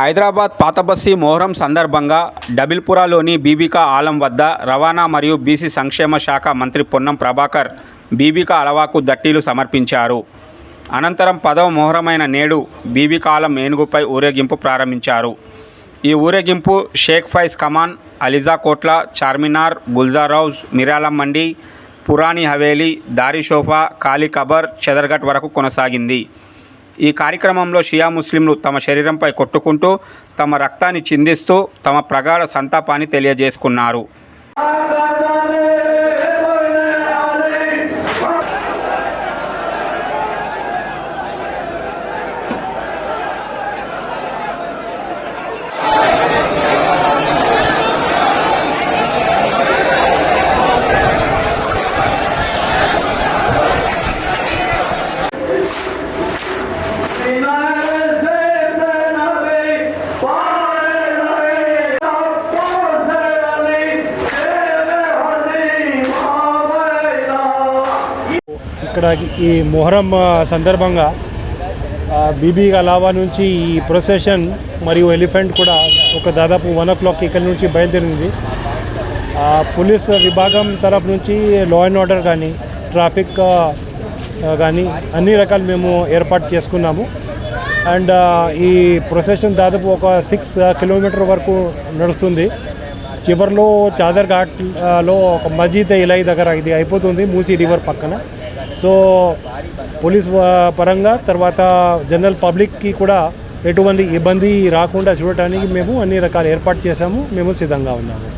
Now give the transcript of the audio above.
హైదరాబాద్ పాతబస్సీ మొహరం సందర్భంగా డబిల్పురాలోని బీబీకా ఆలం వద్ద రవాణా మరియు బీసీ సంక్షేమ శాఖ మంత్రి పొన్నం ప్రభాకర్ బీబీకా అలవాకు దట్టీలు సమర్పించారు. అనంతరం పదవ మొహరమైన నేడు బీబీకాలం ఏనుగుపై ఊరేగింపు ప్రారంభించారు. ఈ ఊరేగింపు షేక్ ఫైజ్ కమాన్ అలిజా కోట్ల చార్మినార్ గుల్జారౌజ్ మిరాలమ్మండి మిరాలం మండి పురాణి హవేలీ దారి షోఫా కబర్ చెదర్ఘట్ వరకు కొనసాగింది. ఈ కార్యక్రమంలో షియా ముస్లింలు తమ శరీరంపై కొట్టుకుంటూ తమ రక్తాన్ని చిందిస్తూ తమ ప్రగాఢ సంతాపాన్ని తెలియజేసుకున్నారు. ఇక్కడ ఈ మొహరం సందర్భంగా బీబీ అలావా నుంచి ఈ ప్రొసెషన్ మరియు ఎలిఫెంట్ కూడా ఒక దాదాపు వన్ ఓ క్లాక్ ఇక్కడ నుంచి బయలుదేరింది. పోలీస్ విభాగం తరపు నుంచి లా అండ్ ఆర్డర్ కానీ ట్రాఫిక్ కానీ అన్ని రకాలు మేము ఏర్పాటు చేసుకున్నాము. అండ్ ఈ ప్రొసెషన్ దాదాపు ఒక సిక్స్ కిలోమీటర్ వరకు నడుస్తుంది. చివరిలో చాదర్ ఘాట్లో లో ఒక మజీద్ ఇలాయి దగ్గర ఇది అయిపోతుంది మూసీ రివర్ పక్కన. సో పోలీస్ పరంగా తర్వాత జనరల్ పబ్లిక్కి కూడా ఎటువంటి ఇబ్బంది రాకుండా చూడటానికి మేము అన్ని రకాల ఏర్పాటు చేశాము మేము సిద్ధంగా ఉన్నాము.